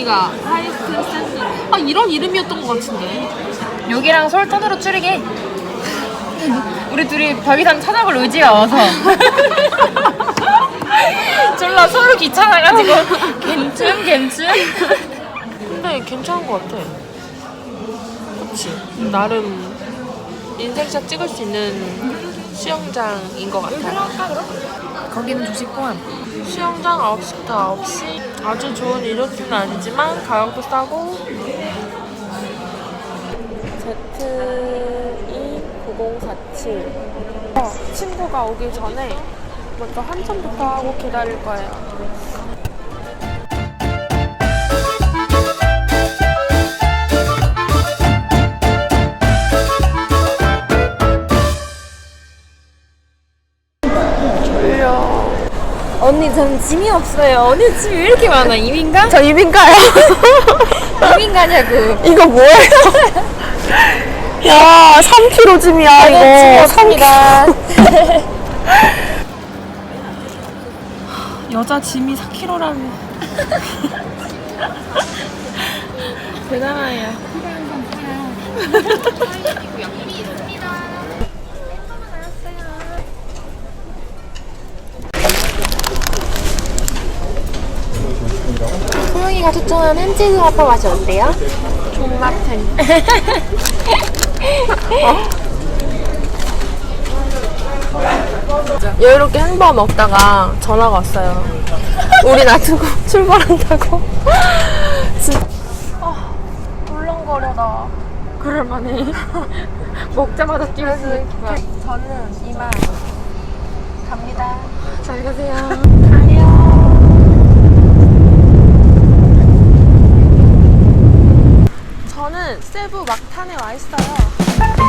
여기가 하이스트 센터. 아 이런 이름이었던 것 같은데. 여기랑 솔턴으로 추리게. 우리 둘이 더 이상 찾아볼 의지가 와서. 졸라 서로 귀찮아가지고. 괜춘, 괜춘. 근데 괜찮은 것 같아. 그치. 나름 인생샷 찍을 수 있는 수영장인 것 같아. 거기는 조식 포함. 수영장 9시부터 9시. 아주 좋은 리조트는 아니지만 가격도 싸고. Z29047. 어, 친구가 오기 전에 먼저 한참부터 하고 기다릴 거예요. 언니, 전 짐이 없어요. 언니 짐이 왜 이렇게 많아? 이민가? 저 이민가요? 이민가냐고. 이거 뭐예요? 야, 3kg 짐이야, 이거. 없습니다. 여자 짐이 4kg라니. 대단해요. 소영이가 추천하는 치즈 와퍼 맛이 어때요? 존맛탱. 여유롭게 햄버거 먹다가 전화가 왔어요. 우리 놔두고 출발한다고. 진짜. 아, 울렁거려다. 그럴만해. 먹자마자 뛰어서. 저는 이만 갑니다. 잘 가세요. 세부 막탄에 와 있어요.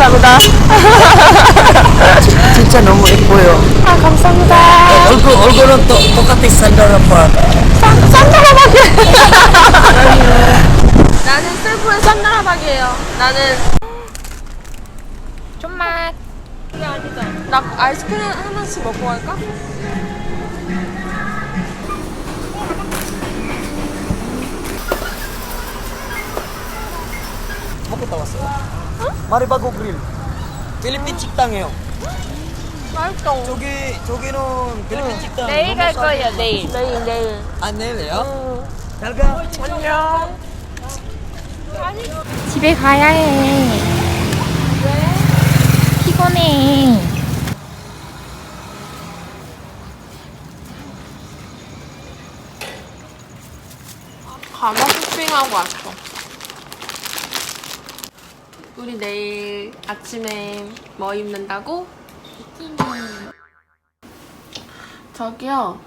감사합니다. 진짜 너무 예뻐요. 아, 감사합니다. 얼굴 얼굴은 또 똑같이 산다라파. 나는 세부의 산나라박이에요. 나는 좀만. 나 아이스크림 하나씩 먹고 갈까? 먹고 나왔어요. 마리바고 그릴. 필리핀 식당이에요. 맛있어. 저기 저기는 필리핀 식당. 내일 갈 거예요, 내일. 내일 내일. 안 내일요? 잘 가. 안녕. 집에 가야 해. 왜? 피곤해. 가마솥 스윙하고 왔어. 우리 내일 아침에 뭐 입는다고? 저기요.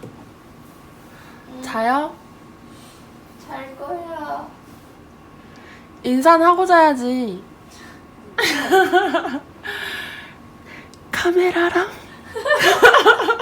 자요? 잘 거야. 인사는 하고 자야지. 카메라랑?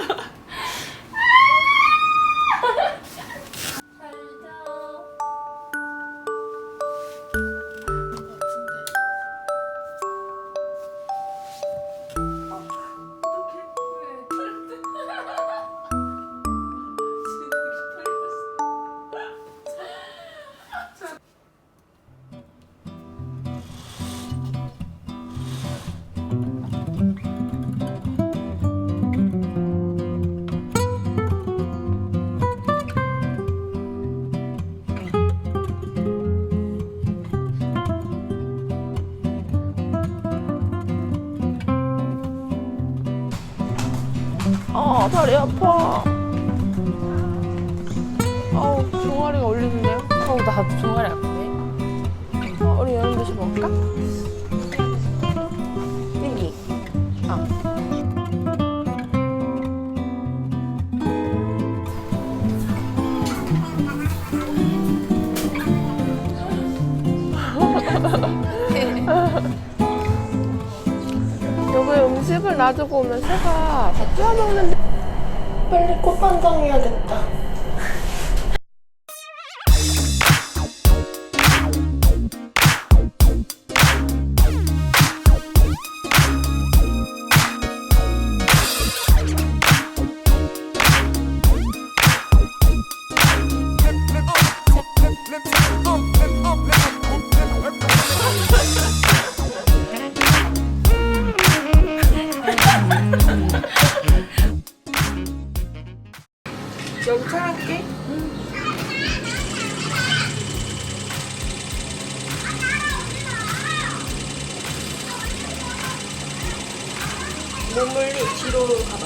아 다리 아파. 어우 종아리가 올리는데요. 어우 나 종아리 아프네. 어, 우리 이런 듯이 먹을까? 놔두고 오면 새가 다 뜯어먹는데. 빨리 꽃반장 해야겠다 여기 촬영할게. 몸을 뒤로 가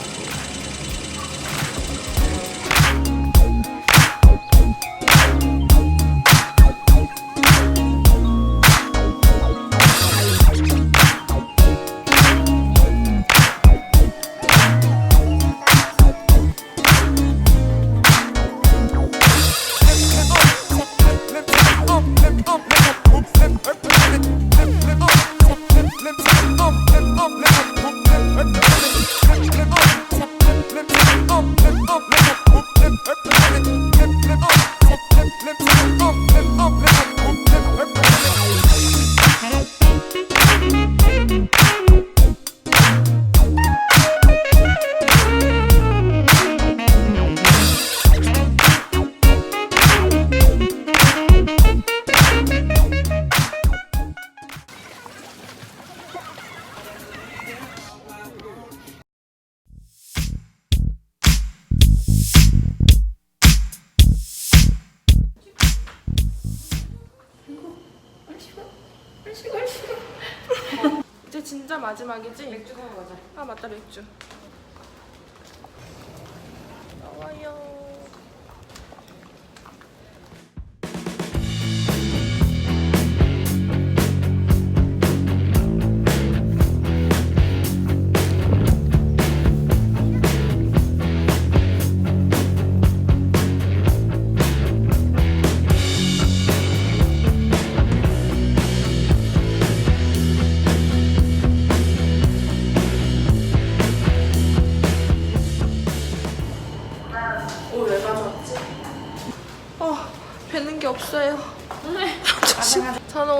진짜 마지막이지? 맥주 사러 가자. 아 맞다 맥주. 나와요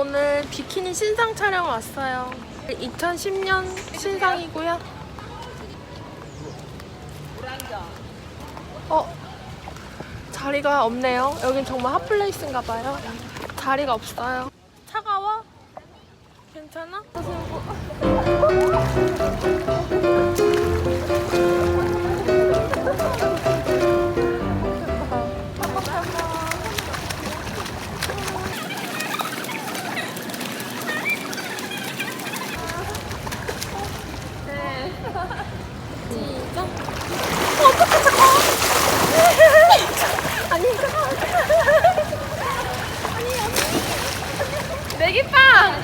오늘 비키니 신상 촬영 왔어요. 2010년 신상이고요. 어, 자리가 없네요. 여긴 정말 핫플레이스인가 봐요. 자리가 없어요. 차가워? 괜찮아?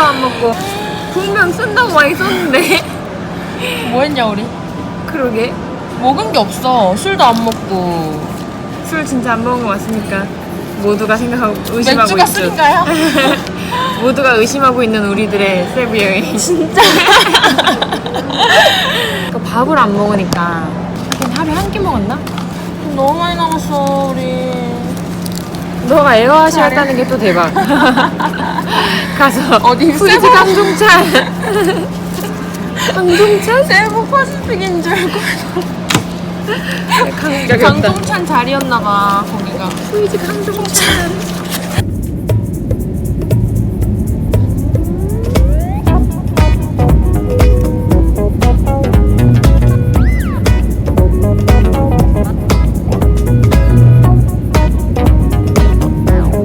술도 안 먹고. 분명 쓴다고 많이 썼는데. 뭐 했냐 우리? 그러게. 먹은 게 없어. 술도 안 먹고. 술 진짜 안 먹은 거 맞으니까 모두가 생각하고 의심하고 맥주가 있죠. 술인가요? 모두가 의심하고 있는 우리들의 세부 여행. 진짜. 그 밥을 안 먹으니까 하긴 하루에 한 끼 먹었나? 너무 많이 남았어 우리. 너가 에어아시 했다는 게 또 대박. 가서 어디 후이지 세부- 강종찬. 강종찬? 세부 퍼시픽인 줄 알고. 강, 강동찬 자리였나 봐 거기가. 후이지 강종찬.